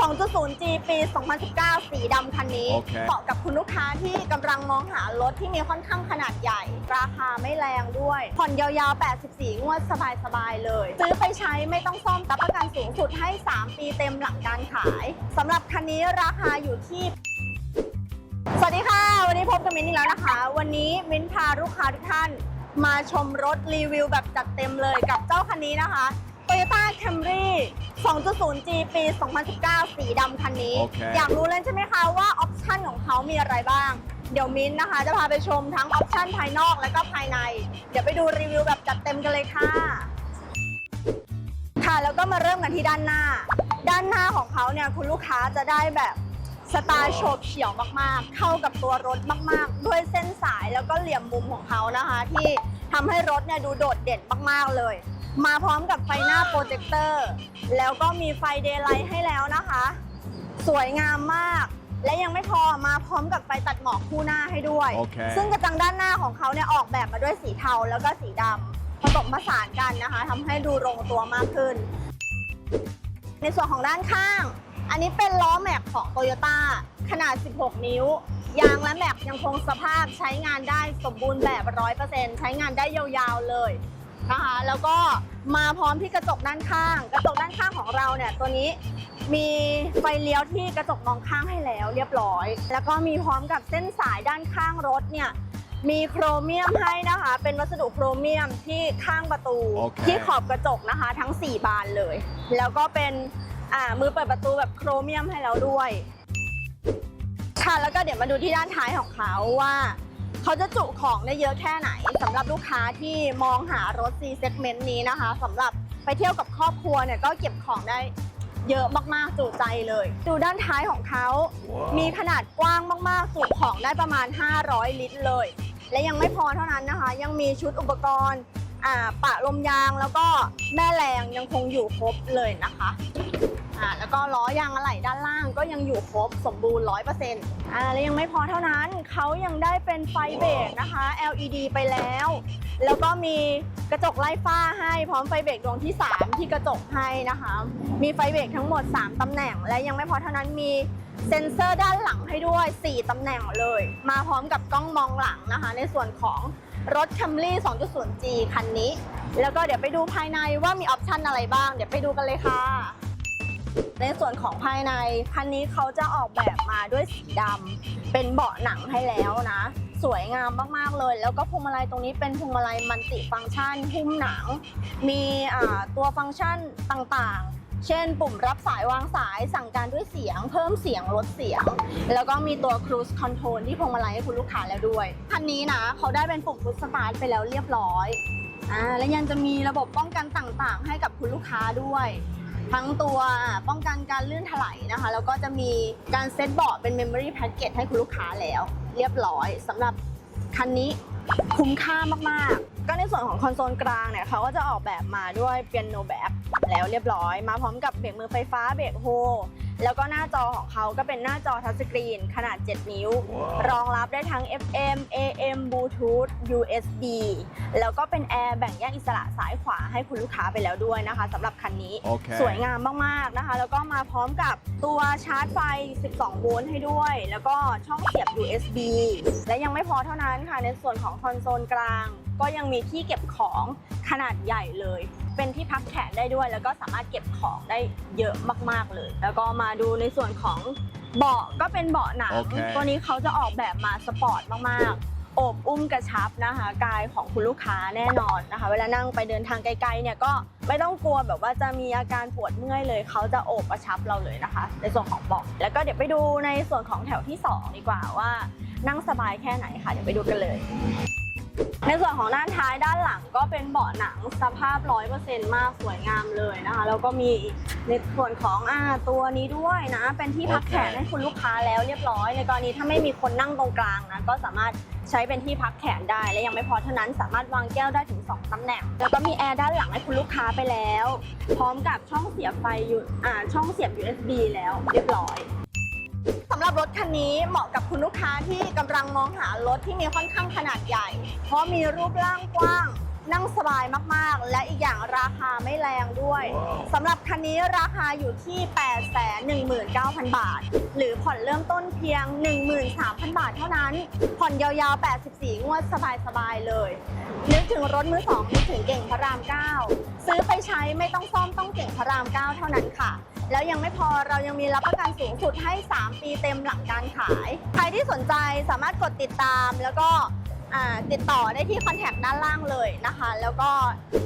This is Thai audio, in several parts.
2.0G ปี 2019 สีดำคันนี้ โอเค เหมาะกับคุณลูกค้าที่กำลังมองหารถที่มีค่อนข้างขนาดใหญ่ ราคาไม่แรงด้วย ผ่อนยาวๆ 84 งวดสบายๆ เลย ซื้อไปใช้ไม่ต้องซ่อมรับประกันสูงสุดให้ 3 ปีเต็มหลังการขายสำหรับคันนี้ราคาอยู่ที่ สวัสดีค่ะ วันนี้พบกับมิ้นท์อีกแล้วนะคะ วันนี้มิ้นท์พาลูกค้าทุกท่าน มาชมรถรีวิวแบบจัดเต็มเลยกับเจ้าคันนี้นะคะ Toyota Camry 2.0G ปี 2019 สีดำคันนี้ โอเค อยากรู้เลยใช่ไหมคะว่าออปชันของเขามีอะไรบ้าง เดี๋ยวมิ้นท์นะคะ จะพาไปชมทั้งออปชันภายนอกและก็ภายใน เดี๋ยวไปดูรีวิวแบบจัดเต็มกันเลยค่ะ ค่ะแล้วก็มาเริ่มกันที่ด้านหน้า ด้านหน้าของเขาเนี่ยคุณลูกค้าจะได้แบบสไตล์โฉบเฉี่ยวมากๆ เข้ากับตัวรถมากๆ ด้วยเส้นสายแล้วก็เหลี่ยมมุมของเขานะคะ ที่ทำให้รถเนี่ยดูโดดเด่นมากๆเลย มาพร้อมกับไฟหน้าโปรเจคเตอร์ แล้วก็มีไฟเดย์ไลท์ให้แล้วนะคะ สวยงามมาก และยังไม่พอมาพร้อมกับไฟตัดหมอกคู่หน้าให้ด้วย โอเค ซึ่งกระจังด้านหน้าของเขาเนี่ยออกแบบมาด้วยสีเทาแล้วก็สีดำผสมผสานกันนะคะทำให้ดูลงตัวมากขึ้น ในส่วนของด้านข้าง อันนี้เป็นล้อแม็กของ Toyota ขนาด 16 นิ้ว ยางและแม็กยังคงสภาพใช้งานได้สมบูรณ์แบบ 100%ใช้งานได้ยาวๆเลย นะคะ แล้วก็มาพร้อมที่กระจกด้านข้าง กระจกด้านข้างของเราเนี่ยตัวนี้มีไฟเลี้ยวที่กระจกมองข้างให้แล้วเรียบร้อย แล้วก็มีพร้อมกับเส้นสายด้านข้างรถเนี่ยมีโครเมียมให้นะคะ เป็นวัสดุโครเมียมที่ข้างประตูโอเคที่ขอบกระจกนะคะ ทั้ง 4 บานเลย แล้วก็เป็นอ่ามือเปิดประตูแบบโครเมียมให้แล้วด้วย ค่ะแล้วก็เดี๋ยวมาดูที่ด้านท้ายของเขาว่า เขาจะจุของได้เยอะแค่ไหนสำหรับลูกค้าที่มองหารถ C segment นี้นะคะสำหรับไปเที่ยวกับครอบครัวเนี่ยก็เก็บของได้เยอะมากๆจุใจเลย ดูด้านท้ายของเขา มีขนาดกว้างมากๆจุของได้ประมาณ 500 ลิตรเลย และยังไม่พอเท่านั้นนะคะ ยังมีชุดอุปกรณ์ อ่าปะลมยางแล้วก็แม่แรงยังคงอยู่ครบเลยนะคะอ่าแล้วก็ล้อยางอะไหล่ด้านล่างก็ยังอยู่ครบสมบูรณ์100%อ่าและยังไม่พอเท่านั้นเขายังได้เป็นไฟเบรกนะคะ LED ไปแล้ว แล้วก็มีกระจกไล่ฟ้าให้พร้อมไฟเบรกดวงที่ 3 ที่กระจกให้นะคะ มีไฟเบรกทั้งหมด 3 ตำแหน่ง และยังไม่พอเท่านั้นมีเซ็นเซอร์ด้านหลังให้ด้วย 4 ตำแหน่งเลย มาพร้อมกับกล้องมองหลังนะคะ ในส่วนของ รถ Camry 2.0G คันนี้ แล้วก็เดี๋ยวไปดูภายในว่ามีออปชันอะไรบ้าง เดี๋ยวไปดูกันเลยค่ะ ในส่วนของภายในคันนี้เขาจะออกแบบมาด้วยสีดำเป็นเบาะหนังให้แล้วนะ สวยงามมากๆเลย แล้วก็พวงมาลัยตรงนี้เป็นพวงมาลัยมัลติฟังก์ชันหุ้มหนัง มีตัวฟังก์ชันต่างๆ เช่น ปุ่มรับสายวางสายสั่งการด้วยเสียง เพิ่มเสียงลดเสียง แล้วก็มีตัว cruise control ที่พวงมาลัยให้คุณลูกค้าแล้วด้วยคันนี้นะเขาได้เป็นปุ่ม push start ไปแล้วเรียบร้อยอ่าและยังจะมีระบบป้องกันต่างๆ ให้กับคุณลูกค้าด้วยทั้งตัวป้องกันการลื่นถลายนะคะ แล้วก็จะมีการเซตเบาะเป็น Memory Package ให้คุณลูกค้าแล้ว เรียบร้อยสำหรับคันนี้คุ้มค่ามาก ๆ ก็ในส่วนของคอนโซลกลางเนี่ยเขาก็จะออกแบบมาด้วยเปียโนแบบ แล้วเรียบร้อย มาพร้อมกับเบรกมือไฟฟ้าเบรกโฮแล้วก็หน้าจอของเขาก็เป็นหน้าจอทัชสกรีนขนาด 7 นิ้ว รองรับได้ทั้ง FM AM Bluetooth USB แล้วก็เป็นแอร์แบ่งแยกอิสระซ้ายขวาให้คุณลูกค้าไปแล้วด้วยนะคะสำหรับคันนี้โอเคสวยงามมากๆนะคะ แล้วก็มาพร้อมกับตัวชาร์จไฟ 12 โวลต์ให้ด้วย แล้วก็ช่องเสียบ USB และยังไม่พอเท่านั้นค่ะในส่วนของคอนโซลกลาง ก็ยังมีที่เก็บของขนาดใหญ่เลย เป็นที่พักแขนได้ด้วย แล้วก็สามารถเก็บของได้เยอะมาก ๆเลย แล้วก็มาดูในส่วนของเบาะก็เป็นเบาะหนังโอเคตัวนี้เขาจะออกแบบมาสปอร์ตมากๆโอบอุ้มกระชับนะคะกายของคุณลูกค้าแน่นอนนะคะ เวลานั่งไปเดินทางไกลๆเนี่ยก็ไม่ต้องกลัวแบบว่าจะมีอาการปวดเมื่อยเลย เขาจะโอบกระชับเราเลยนะคะ ในส่วนของเบาะแล้วก็เดี๋ยวไปดูในส่วนของแถวที่ 2 ดีกว่าว่านั่งสบายแค่ไหนค่ะเดี๋ยวไปดูกันเลย ในส่วนของด้านท้ายด้านหลังก็เป็นเบาะหนังสภาพ100%มากสวยงามเลยนะคะแล้วก็มีในส่วนของอ่าตัวนี้ด้วยนะ เป็นที่พักแขนโอเคให้คุณลูกค้าแล้วเรียบร้อย ในกรณีถ้าไม่มีคนนั่งตรงกลางนะก็สามารถใช้เป็นที่พักแขนได้ และยังไม่พอเท่านั้นสามารถวางแก้วได้ถึง 2ตำแหน่ง แล้วก็มีแอร์ด้านหลังให้คุณลูกค้าไปแล้ว พร้อมกับช่องเสียบไฟอยู่อ่าช่องเสียบ USB แล้วเรียบร้อย สำหรับรถคันนี้เหมาะกับคุณลูกค้าที่กำลังมองหารถที่มีค่อนข้างขนาดใหญ่ เพราะมีรูปร่างกว้างนั่งสบายมากๆ และอีกอย่างราคาไม่แรงด้วยสำหรับคันนี้ราคาอยู่ที่ 819,000 บาท หรือผ่อนเริ่มต้นเพียง 13,000 บาทเท่านั้น ผ่อนยาวๆ 84 งวดสบายๆ เลย นึกถึงรถมือสองนึกถึงเก่งพระราม 9 ซื้อไปใช้ไม่ต้องซ่อมต้องเก่งพระราม 9 เท่านั้นค่ะ แล้วยังไม่พอเรายังมีรับประกันสูงสุดให้ 3 ปีเต็มหลังการขาย ใครที่สนใจสามารถกดติดตามแล้วก็ติดต่อได้ที่คอนแทคด้านล่างเลยนะคะ แล้วก็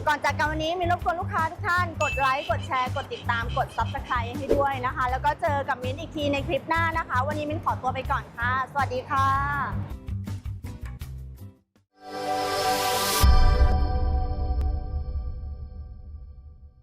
ก่อนจากกันวันนี้มีรบกวนลูกค้าทุกท่าน กดไลค์ กดแชร์ กดติดตาม กด subscribe ให้ด้วยนะคะ แล้วก็เจอกับมิ้นท์อีกทีในคลิปหน้านะคะ วันนี้มิ้นขอตัวไปก่อนค่ะ สวัสดีค่ะ